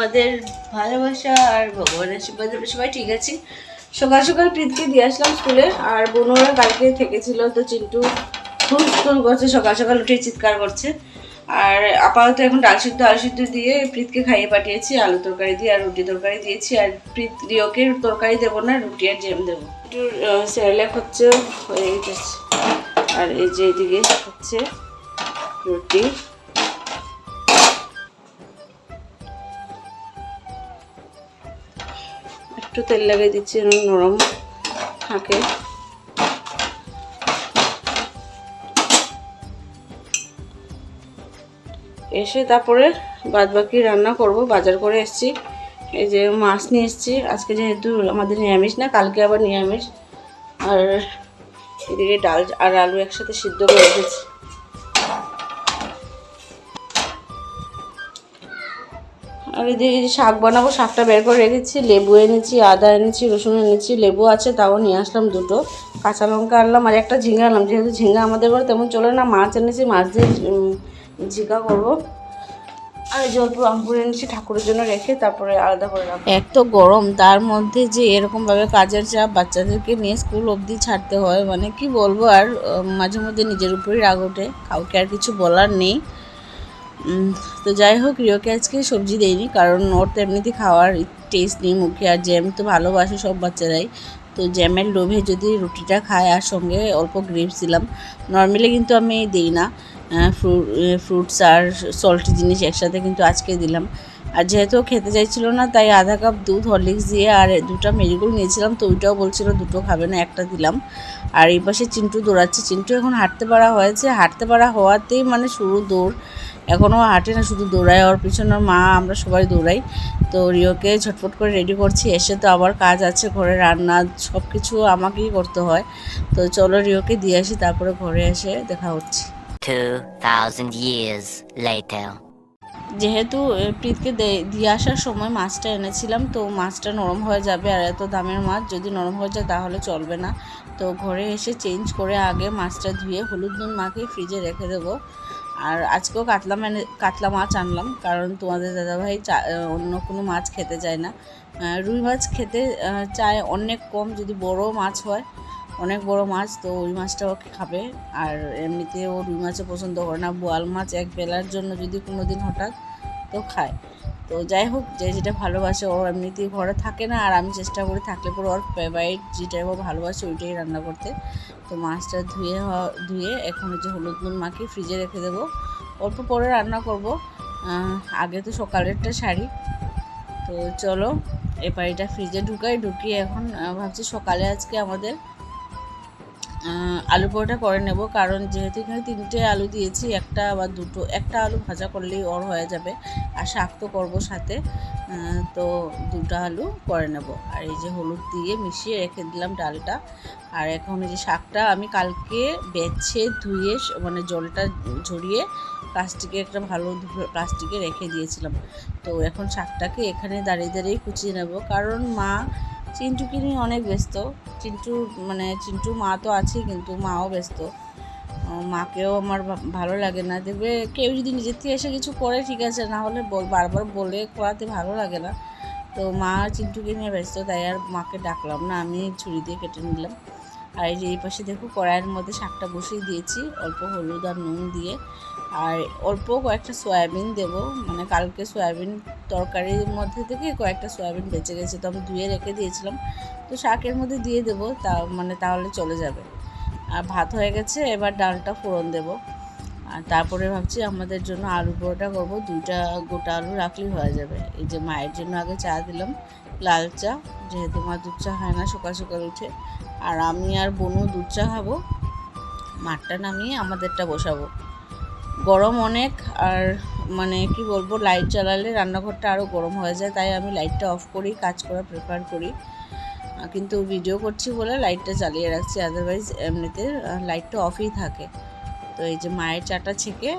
তোমাদের ভালোবাসা আর ভগবানের আশীর্বাদ সবাই ঠিক আছে। সকাল সকাল প্রীতকে দিয়ে আসলাম স্কুলে, আর বোনরা কালকে থেকেছিল তো চিন্টু খুব স্কুল করছে, সকাল সকাল উঠে চিৎকার করছে। আর আপাতত এখন ডাল সিদ্ধ, আলু সিদ্ধ দিয়ে প্রীতকে খাইয়ে পাঠিয়েছি, আলু তরকারি দিয়ে আর রুটি তরকারি দিয়েছি, আর প্রীত রিওকে তরকারি দেবো না, রুটি আর জ্যাম দেবো। একটু স্যারেলাক হচ্ছে, হয়ে গেছে। আর এই যে এদিকে হচ্ছে রুটি। একটু তেল লাগিয়ে দিচ্ছি, যেন নরম থাকে। এসে তারপরে বাদ বাকি রান্না করব, বাজার করে এসেছি। এই যে মাছ নিয়ে এসেছি, আজকে যেহেতু আমাদের নিরামিষ না, কালকে আবার নিরামিষ। আর এদিকে ডাল আর আলু একসাথে সিদ্ধ করে রেখেছি। এদিকে যে শাক বানাবো, শাকটা বের করে রেখেছি, লেবু এনেছি, আদা এনেছি, রসুন এনেছি, লেবু আছে তাও নিয়ে আসলাম দুটো। কাঁচা লঙ্কা আনলাম আর একটা ঝিঙ্গা আনলাম। যেহেতু ঝিঙ্গা আমাদের ঘরে তেমন চলে না, মাছ এনেছি, মাছ দিয়ে ঝিঙ্গা করব। আর যে আঙ্গুর এনেছি ঠাকুরের জন্য রেখে তারপরে আলাদা করে রাখব। এক তো গরম, তার মধ্যে যে এরকমভাবে কাজের চাপ, বাচ্চাদেরকে নিয়ে স্কুল অবধি ছাড়তে হয় মানে কি বলব? আর মাঝে মধ্যে নিজের উপরেই রাগ ওঠে, কাউকে আর কিছু বলার নেই। তো যাই হোক, রিওকে আজকে সবজি দেয়নি কারণ ওর তো এমনিতে খাওয়ার টেস্ট নেই মুখে, আর জ্যাম তো ভালোবাসে সব বাচ্চারাই। তো জ্যামের লোভে যদি রুটিটা খায় আর সঙ্গে অল্প গ্রেপস দিলাম নর্মালি কিন্তু আমি দিই না। ফ্রুটস আর সল্টি জিনিস একসাথে কিন্তু আজকে দিলাম। আর যেহেতু খেতে চাইছিল না, তাই আধা কাপ দুধ হরলিক্স দিয়ে আর দুটো মেরিগোল্ড নিয়েছিলাম, তো ওইটাও বলছিল দুটো খাবে না, একটা দিলাম। আর এই পাশে চিন্টু দৌড়াচ্ছে। চিন্টু এখন হাঁটতে পারা হয়েছে। হাঁটতে পারা হওয়াতেই মানে শুরু দৌড়। এখনও হাঁটে না শুধু দৌড়ায়। ওর পিছনে মা আমরা সবাই দৌড়াই। তো রিওকে ঝটফট করে রেডি করছি। এসে তো আবার কাজ আছে ঘরে রান্না সব কিছু আমাকেই করতে হয়। তো চলো রিওকে দিয়ে আসি তারপরে ঘরে এসে দেখা হচ্ছে। 2,000 years যেহেতু প্রীতকে দিয়ে আসার সময় মাছটা এনেছিলাম তো মাছটা নরম হয়ে যাবে আর এত দামের মাছ। যদি নরম হয়ে যায় তাহলে চলবে না। তো ঘরে এসে চেঞ্জ করে আগে মাছটা ধুয়ে হলুদ নুন মাখিয়ে ফ্রিজে রেখে দেবো। আর আজকেও কাতলা মানে কাতলা মাছ আনলাম, কারণ তোমাদের দাদাভাই চা- অন্য কোনো মাছ খেতে চায় না। রুই মাছ খেতে চায় অনেক কম, যদি বড় মাছ হয়, অনেক বড় মাছ, তো ওই মাছটা ও খাবে। আর এমনিতে ও রুই মাছও পছন্দ করে না, বোয়াল মাছ এক বেলার জন্য যদি কোনো দিন হঠাৎ, তো খায়। তো যাই হোক, যে যেটা ভালোবাসে ওর এমনিতেই ঘরে থাকে না, আর আমি চেষ্টা করি থাকলে পরে ওর ফেভারিট যেটা ও ভালোবাসে, ওইটাই রান্না করতে। তো মাছটা ধুয়ে ধুয়ে এখন হচ্ছে হলুদ নুন মাখিয়ে ফ্রিজে রেখে দেবো। অল্প পরে রান্না করব। আগে তো সকালেরটা শাড়ি। তো চলো এবার এটা ফ্রিজে ঢুকাই, ঢুকিয়ে এখন ভাবছি সকালে আজকে আমাদের আলু পরোটা করে নেব। কারণ যেহেতু এখানে তিনটে আলু দিয়েছি, একটা বা দুটো, একটা আলু ভাজা করলেই ওর হয়ে যাবে। আর শাক তো করব সাথে। তো দুটো আলু করে নেব। আর এই যে হলুদ দিয়ে মিশিয়ে রেখে দিলাম ডালটা। আর এখন এই যে শাকটা আমি কালকে বেছে ধুয়ে মানে জলটা ঝরিয়ে প্লাস্টিকে একটা ভালো প্লাস্টিকে রেখে দিয়েছিলাম। তো এখন শাকটাকে এখানে দাঁড়িয়ে দাঁড়িয়ে কুচিয়ে নেব। কারণ মা চিন্টুকে নিয়ে অনেক ব্যস্ত। চিন্টু মানে চিন্টু মা তো আছেই, কিন্তু মাও ব্যস্ত। মাকেও আমার ভালো লাগে না। দেখবে কেউ যদি নিজের থেকে এসে কিছু করে, ঠিক আছে, না হলে বারবার বলে করাতে ভালো লাগে না। তো মা চিন্টুকে নিয়ে ব্যস্ত, তাই আর মাকে ডাকলাম না। আমি ছুরি দিয়ে কেটে নিলাম। আর এই এই পাশে দেখো কড়াইয়ের মধ্যে শাকটা বসিয়ে দিয়েছি, অল্প হলুদ আর নুন দিয়ে। আর অল্প কয়েকটা সয়াবিন দেব মানে কালকে সয়াবিন তরকারির মধ্যে থেকে কয়েকটা সয়াবিন বেঁচে গেছে, তো আমি ধুয়ে রেখে দিয়েছিলাম। তো শাকের মধ্যে দিয়ে দেবো, তা মানে তাহলে চলে যাবে। আর ভাত হয়ে গেছে, এবার ডালটা ফোড়ন দেব। আর তারপরে ভাবছি আমাদের জন্য আলু পরোটা করব, দুইটা গোটা আলু রাখলেই হয়ে যাবে। এই যে মায়ের জন্য আগে চা দিলাম, লাল চা, যেহেতু মা দুধ চা হয় না, সকাল সকাল উঠে। আর আমি আর বনু দুধ চা খাব। মাঠটা নামিয়ে আমাদেরটা বসাবো। গরম অনেক আর মানে কি বলব লাইট চালালে রান্নাঘরটা আরও গরম হয়ে যায়, তাই আমি লাইটটা অফ করি, কাজ করা প্রেফার করি। কিন্তু ভিডিও করছি বলে লাইটটা চালিয়ে রাখছি আদারওয়াইজ এমনিতে লাইটটা অফই থাকে। তো এই যে মায়ের চাটা ছেঁকে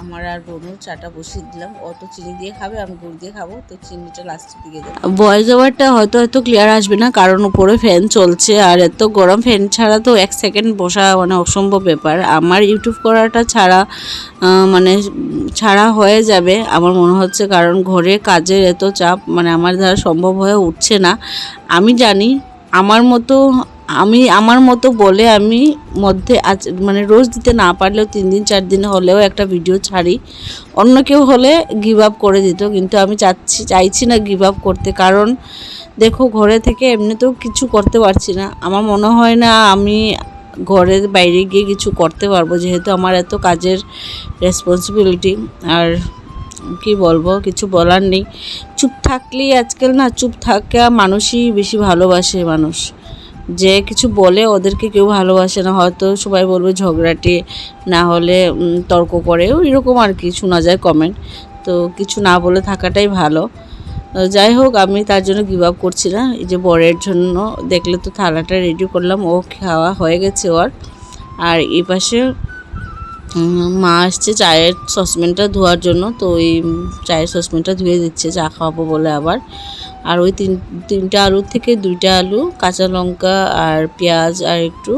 আমার আর বোনুর চাটা বসিয়ে দিলাম। অত চিনি দিয়ে খাবে, আমি গুড় দিয়ে খাব, তো চিনিটা লাস্টের দিকে দেবো। ভয়েস ওভারটা হয়তো এত ক্লিয়ার আসবে না, কারণ উপরে ফ্যান চলছে, আর এত গরম ফ্যান ছাড়া তো এক সেকেন্ড বসা মানে অসম্ভব ব্যাপার। আমার ইউটিউব করাটা ছাড়া মানে ছাড়া হয়ে যাবে, আমার মনে হচ্ছে, কারণ ঘরে কাজের এত চাপ মানে আমার দ্বারা সম্ভব হয়ে উঠছে না। আমি জানি, আমার মতো আমি, আমার মতো বলে আমি মধ্যে আজ মানে রোজ দিতে না পারলেও তিন দিন, চার দিন হলেও একটা ভিডিও ছাড়ি। অন্য কেউ হলে গিভ আপ করে দিত, কিন্তু আমি চাচ্ছি, চাইছি না গিভ আপ করতে। কারণ দেখো, ঘরে থেকে এমনিতেও কিছু করতে পারছি না। আমার মনে হয় না আমি ঘরের বাইরে গিয়ে কিছু করতে পারব, যেহেতু আমার এত কাজের রেসপন্সিবিলিটি আর কি বলব, কিছু বলার নেই। চুপ থাকলেই আজকাল না, চুপ থাকা মানুষই বেশি ভালোবাসে মানুষ। যে কিছু বলে ওদেরকে কেউ ভালোবাসে না, হয়তো সবাই বলবে ঝগড়াটে, না হলে তর্ক করে, এরকম আর কি শোনা যায় কমেন্ট তো কিছু না বলে থাকাটাই ভালো। যাই হোক, আমি তার জন্য গিভ আপ করছি না। এই যে বরের জন্য দেখলে তো থালাটা রেডি করলাম, ও খাওয়া হয়ে গেছে ওর। আর এই পাশে মা আসছে চায়ের সসপ্যানটা ধোয়ার জন্য, তো ওই চায়ের সসপ্যানটা ধুয়ে দিচ্ছে, চা খাওয়াবো বলে আবার। আর ওই তিন, তিনটা আলুর থেকে দুইটা আলু, কাঁচা লঙ্কা আর পেঁয়াজ আর একটু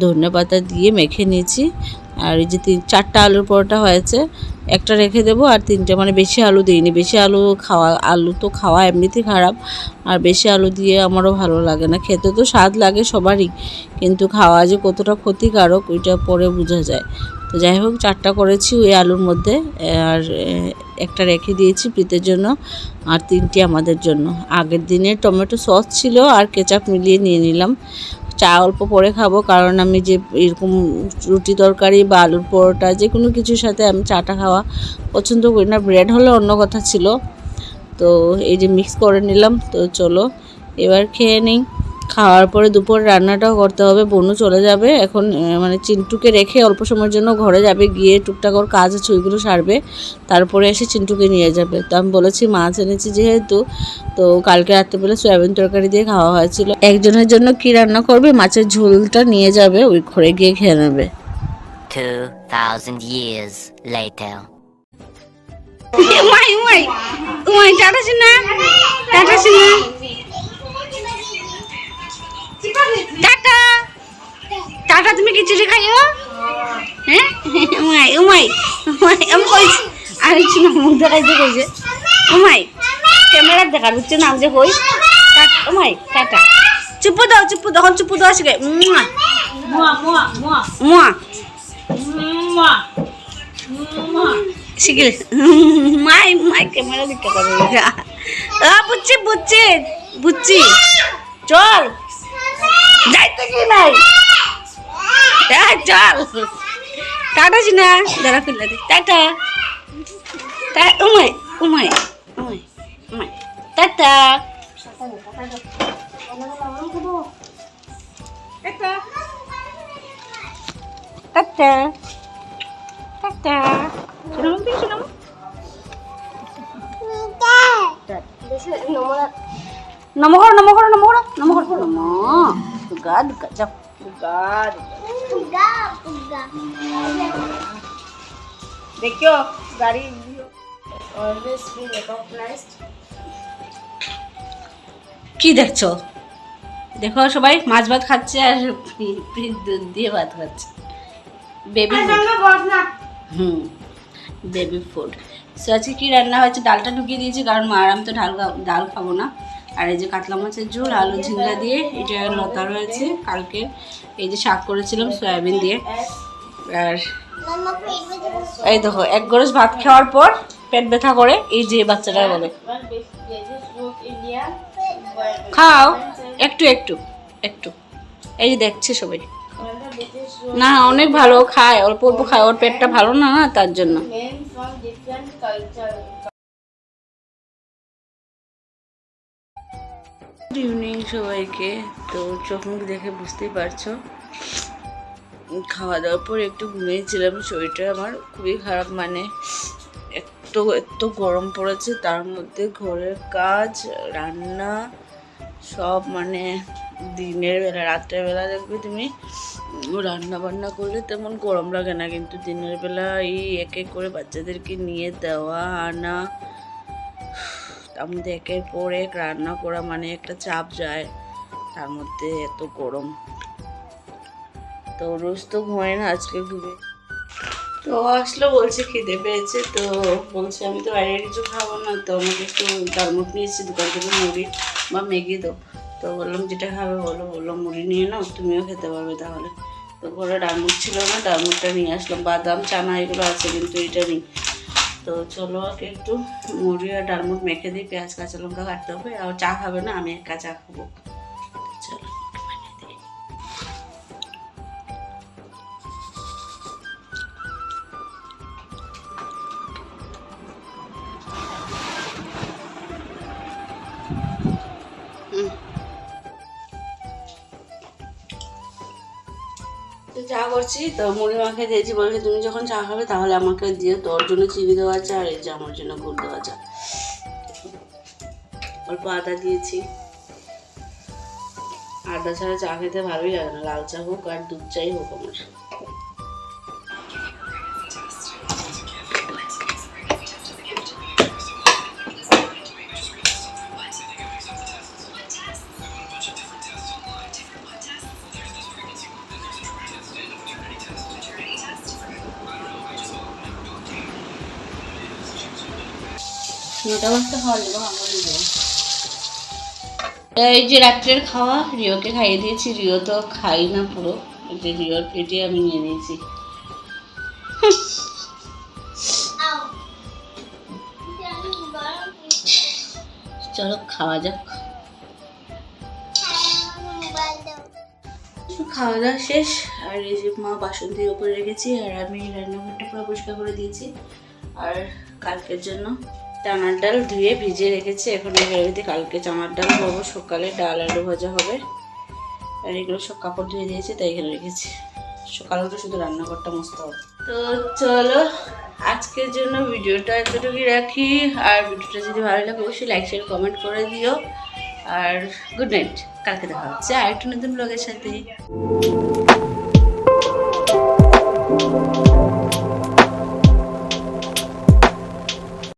ধনে পাতা দিয়ে মেখে নিয়েছি। আর এই যে তিন, চারটা আলুর পরোটা হয়েছে, একটা রেখে দেবো আর তিনটে মানে বেশি আলু দিইনি। বেশি আলু খাওয়া, আলু তো খাওয়া এমনিতেই খারাপ, আর বেশি আলু দিয়ে আমারও ভালো লাগে না। খেতে তো স্বাদ লাগে সবারই, কিন্তু খাওয়া যে কতটা ক্ষতিকারক, ওইটা পরে বোঝা যায়। তো যাই হোক, চারটা করেছি ওই আলুর মধ্যে, আর একটা রেখে দিয়েছি প্রীতের জন্য, আর তিনটি আমাদের জন্য। আগের দিনে টমেটো সস ছিল, আর কেচাপ মিলিয়ে নিয়ে নিলাম। চা অল্প পরে খাব, কারণ আমি যে এরকম রুটি তরকারি বা আলুর পরোটা, যে কোনো কিছুর সাথে আমি চাটা খাওয়া পছন্দ করি না। ব্রেড হলে অন্য কথা ছিল। তো এই যে মিক্স করে নিলাম, তো চলো, এবার খেয়ে নিই। খাওয়ার পরে দুপুর রান্নাটাও করতে হবে বনু চলে যাবে। এখন মানে চিন্টুকে রেখে অল্প সময়ের জন্য ঘরে যাবে গিয়ে টুকটাক ওর কাজ আছে ওইগুলো সারবে। তারপরে এসে চিন্টুকে নিয়ে যাবে। তো আমি বলেছি মাছ এনেছি যেহেতু তো কালকে রাত্রেবেলা সয়াবিন তরকারি দিয়ে খাওয়া হয়েছিল। একজনের জন্য কি রান্না করবে? মাছের ঝোলটা নিয়ে যাবে ওই ঘরে গিয়ে খেয়ে নেবে। 2,000 years later. উমাই উমাই উমাই টাটা সিনা টাটা সিনা টাটা। টাটা তুমি খিচুড়ি খাইও? হ্যাঁ? উমাই উমাই উমাই আমি কইছি আর কিছু না মুখ দেখাইতে কইছে। উমাই ক্যামেরা দেখা বুঝছে না যে কই? টাটা উমাই টাটা। চুপ দাও চুপ দাও চুপ দাও আসবে মুয়া। মুয়া মুয়া মুয়া। মুয়া। শিখিল মাই মাই ক্যামেরা দিকে পারবে আ বুঝছি বুঝছি বুঝছি। চল। যাইতে কি নাই চল। টাটা সিনা দাঁড়া ফেলে দে। টাটা। টা উমাই উমাই উমাই উমাই। টাটা। টাটা। টাটা। শুনুন শুনুন নম করো নম করো নম করো নম করো নম। দুর্গা দুর্গা যাও দুর্গা দেখিও গাড়ি কি দেখছ? দেখো সবাই মাছ ভাত খাচ্ছে আর দুধ দিয়ে ভাত খাচ্ছে। Baby hmm baby food so আজকে কী রান্না হয়েছে? ডালটা ঢুকিয়ে দিয়েছি কারণ মা আর আমি তো ডাল ডাল খাব না। আর এই যে কাতলা মাছের ঝোল, আলু ঝিঙ্গা দিয়ে, এটা লতা রয়েছে কালকে। এই যে শাক করেছিলাম, সয়াবিন দিয়ে। আর এই দেখো, এক গরস ভাত খাওয়ার পর পেট ব্যথা করে, এই যে বাচ্চাটা বলে। খাও, একটু একটু একটু। এই যে দেখছে সবাই। না, অনেক ভালো, খায়, অল্প অল্প খায়, ওর পেটটা ভালো না না তার জন্য। গুড ইভিনিং সবাইকে। তো চোখ মুখ দেখে বুঝতেই পারছ। খাওয়া দাওয়ার পর একটু ঘুমিয়েছিলাম, শরীরটা আমার খুবই খারাপ মানে এত এত গরম পড়েছে, তার মধ্যে ঘরের কাজ, রান্না, সব মানে দিনের বেলা রাত্রের বেলা দেখবে তুমি রান্না বান্না করলে তেমন গরম লাগে না, কিন্তু দিনের বেলা এই এক এক করে বাচ্চাদেরকে নিয়ে দেওয়া, আনা মধ্যে একের পর এক রান্না করা মানে একটা চাপ যায়, তার মধ্যে এত গরম। তো রোজ তো ঘুমায় না আজকে ঘুরে তো আসলো, বলছে খিদে পেয়েছে, তো বলছে আমি তো বাইরে কিছু খাব না, তো আমাকে একটু ডালমুট নিয়েছি দোকান থেকে মুড়ি বা ম্যাগি দাও। তো বললাম, যেটা খাবে বলো। বলল মুড়ি নিয়ে নাও, তুমিও খেতে পারবে তাহলে। তো ঘরে ডালমুট ছিল না ডালমুটটা নিয়ে আসলাম। বাদাম, চানা এগুলো আছে, কিন্তু এটা নেই। তো চলো একটু মুড়ি আর ডালমুট মেখে দিই, পেঁয়াজ, কাঁচা লঙ্কা কাটতে হবে, আর চা খাবে না, আমি একা চা খাব। চা করছি, তো মুড়ি মাখে দিয়েছি বলছে, তুমি যখন চা খাবে তাহলে আমাকে দিয়ে তোর জন্য চিনি দেওয়া চা আর এই যে আমার জন্য গুড় দেওয়া চা। অল্প আদা দিয়েছি। আদা ছাড়া চা খেতে ভালোই লাগে না, লাল চা হোক আর দুধ চাই হোক আমার। এই যে রাত্রের খাওয়া, রিওকে খাইয়ে দিয়েছি। রিও তো খাই না পুরো। যে রিওর প্লেটে আমি নিয়ে নিয়েছি। চলো, খাওয়া যাক। খাওয়া দাওয়া শেষ। আর এই যে মা বাসন দিয়ে উপরে রেখেছি, আর আমি রান্নাঘরটা পুরো পরিষ্কার করে দিয়েছি, আর কালকের জন্য। চানার ডাল ধুয়ে ভিজিয়ে রেখেছি। এখন এগুলো কালকে চানার ডাল করব সকালে ডাল, আলু ভাজা হবে। আর এগুলো সব কাপড় ধুয়ে দিয়েছি, তাই এখানে রেখেছি। সকালে উঠে শুধু রান্নাঘরটা মস্ত হবে। তো চলো, আজকের জন্য ভিডিওটা এতটুকুই রাখি। আর ভিডিওটা যদি ভালো লাগে, অবশ্যই লাইক শেয়ার কমেন্ট করে দিও। আর গুড নাইট কালকে দেখা হচ্ছে আর একটু নতুন ব্লগের সাথে।